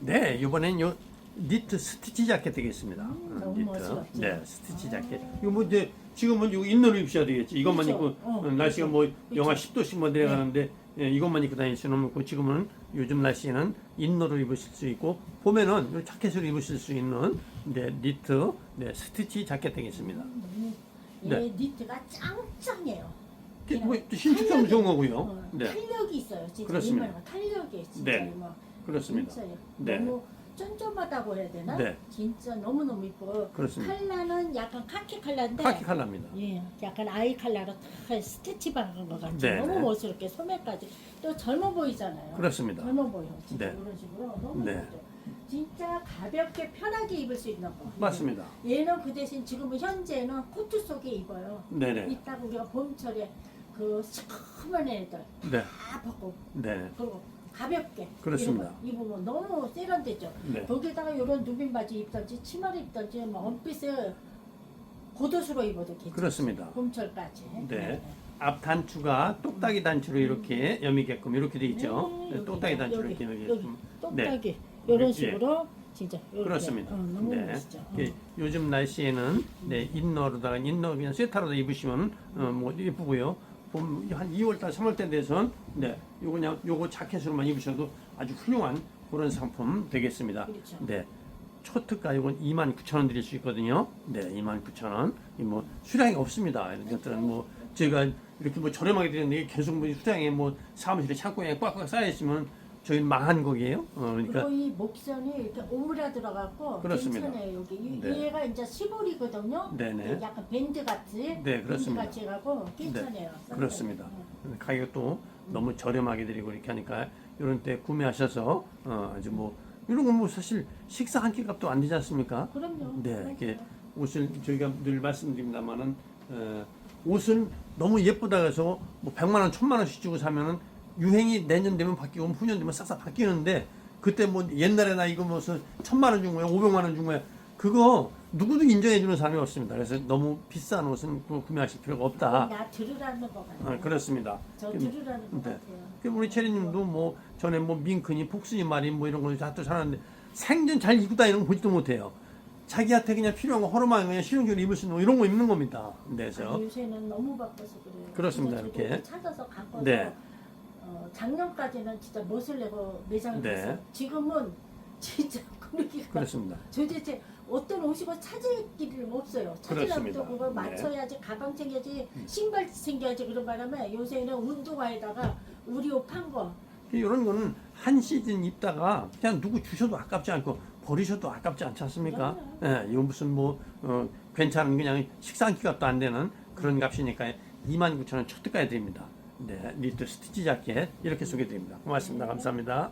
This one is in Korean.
네, 이번엔 요 니트 스티치 자켓 되겠습니다. 음, 어, 너무 멋스럽죠. 네, 스티치 아. 자켓. 이거 뭐 이제 지금은 이거 인너를 입으셔야 되겠지. 이것만 그렇죠. 입고 어, 어, 날씨가 뭐 영하 그렇죠. 10도씩 뭐 내려가는데 예, 이것만 입고 다닐 수는 없고 지금은 요즘 날씨에는 인너를 입으실 수 있고 봄에는 요 자켓을 입으실 수 있는 네, 니트 네, 스티치 자켓 되겠습니다. 너무 네. 얘 니트가 짱짱해요. 뭐 신축성도 좋은 거고요. 어, 네, 탄력이 있어요. 진짜 그렇습니다. 탄력이 진짜 네. 뭐 그렇습니다. 진짜 네. 너무 쫀쫀하다고 해야 되나? 네. 진짜 너무 너무 이뻐. 그렇습니다. 컬러는 약간 카키 컬러인데 카키 컬러입니다. 예, 약간 아이 다 스티치 박은 것 같죠. 네, 너무 네. 멋스럽게 소매까지 또 젊어 보이잖아요. 그렇습니다. 젊어 보여. 진짜 네. 이런 식으로 너무 네. 진짜 가볍게 편하게 입을 수 있는 거. 맞습니다. 얘는 그 대신 지금 현재는 코트 속에 입어요. 네네. 이따가 우리가 봄철에 그 시커먼 애들 네, 다 벗고 네, 그리고 가볍게 그렇습니다. 이런 거 입으면 너무 세련되죠. 네. 거기다가 이런 누빈 바지 입든지 치마를 입든지 뭐 원피스 겉옷으로 입어도 괜찮아요. 그렇습니다. 봄철까지. 네. 앞 단추가 똑딱이 단추로 이렇게 여미게끔 이렇게 돼 있죠. 네, 네, 여기, 똑딱이 단추로 여기, 이렇게 여기 여미게끔. 네. 똑딱이 이런 예. 식으로 진짜 이렇게. 그렇습니다. 어, 너무 네. 멋있죠. 어. 요즘 날씨에는 네, 인너로다가 인너 그냥 스웨터로다 입으시면 어, 뭐 예쁘고요. 봄 한 2월달, 3월달 돼선 네, 요거 그냥 요거 자켓으로만 입으셔도 아주 훌륭한 그런 상품 되겠습니다. 그렇죠. 네. 초특가 이건 29,000원 드릴 수 있거든요. 네, 29,000원. 이뭐 수량이 없습니다. 이런 것들은 뭐 제가 이렇게 뭐 저렴하게 드렸는데 계속 뭐 수량이 뭐 사무실에 창고에 꽉꽉 쌓여 있으면 저희는 망한 거예요. 어, 그러니까 그리고 이 목선이 이렇게 오므라 들어갔고 그렇습니다. 괜찮아요 여기 이- 네. 얘가 이제 시볼이거든요. 네네. 약간 밴드 같이 네, 밴드 그렇습니다. 같이 해가고 괜찮아요. 그렇습니다. 어. 가격도 너무 저렴하게 드리고 이렇게 하니까 이런 때 구매하셔서 어, 아주 뭐 이런 건 뭐 사실 식사 한 끼 값도 안 되지 않습니까? 그럼요. 네, 그럼요. 이렇게 옷을 저희가 늘 말씀드립니다만은 어, 옷은 너무 예쁘다 해서 뭐 100만 원, 1000만 원씩 주고 사면은 유행이 내년 되면 바뀌고 후년 되면 싹싹 바뀌는데 그때 뭐 옛날에 나 이거 무슨 1000만 원 준 거야, 500만 원 준 거야. 그거 누구도 인정해 주는 사람이 없습니다. 그래서 너무 비싼 옷은 구- 구매하실 필요가 없다. 나 들으라는 거 같아요. 어, 그렇습니다. 저 그- 들으라는 거 네. 같아요. 그 우리 체리님도 뭐 전에 뭐 민크니 폭스니 마린 뭐 이런 거다또 사는데 생전 잘 입고 다니는 거 보지도 못해요. 자기한테 그냥 필요한 거 허름한 거 그냥 실용적으로 입을 수 있는 거 이런 거 입는 겁니다. 그래서 아니, 요새는 너무 바빠서 그래요. 그렇습니다, 이렇게. 찾아서 갖고서 네. 어, 작년까지는 진짜 멋을 내고 매장을 네. 지금은 진짜 그러기가 그렇습니다. 도대체 어떤 옷이 고 찾을 길이 없어요. 찾으려면. 또 그걸 네. 맞춰야지 가방 챙겨야지 신발 챙겨야지 그런 바람에 요새는 운동화에다가 우리 옷 판 거. 이런 거는 한 시즌 입다가 그냥 누구 주셔도 아깝지 않고 버리셔도 아깝지 않지 않습니까? 예, 이거 무슨 뭐 어, 괜찮은 그냥 끼 값도 안 되는 그런 값이니까 29,000원 초특가에 드립니다. 네, 니트 스티치 자켓 이렇게 소개드립니다. 고맙습니다. 감사합니다.